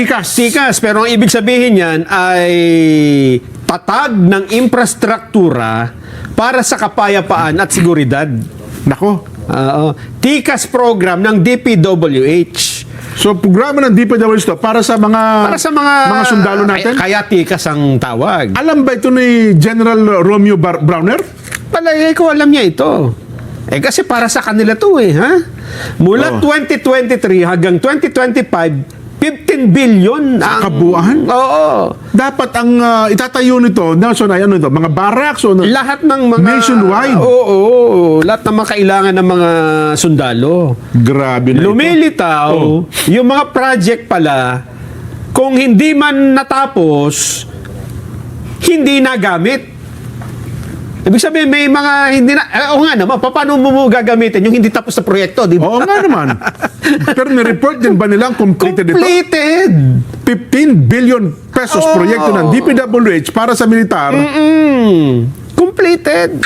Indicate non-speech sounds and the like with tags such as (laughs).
Tikas. Tikas, pero ang ibig sabihin niyan ay tatag ng infrastruktura para sa kapayapaan at seguridad. Nako. Oo. Tikas program ng DPWH. So, programa ng DPWH to para sa mga Para sa mga mga sundalo natin. Kaya, kaya tikas ang tawag. Alam ba ito ni General Romeo Bar- Browner? Palagay ko alam niya ito. Eh kasi para sa kanila to eh, ha? Mula Oo. 2023 hanggang 2025, 15 billion ang... kabuuan? Oo. Dapat ang ah, itatayo nito, Nelson, ay ano ito, mga barracks o ano? Lahat ng mga... Nationwide. Oo, lahat ng mga kailangan ng mga sundalo. Grabe na. Lumilitaw, Oo. yung mga project pala, kung hindi man natapos, hindi nagamit. Ibig sabihin, may mga hindi na... Eh, oo nga naman, pa- paano mo mo gagamitin yung hindi tapos na proyekto, di ba? Oo nga naman. (laughs) Pero ni-report din ba nilang completed ito? Completed! 15 billion pesos Oo. proyekto ng DPWH para sa militar. Mm, completed.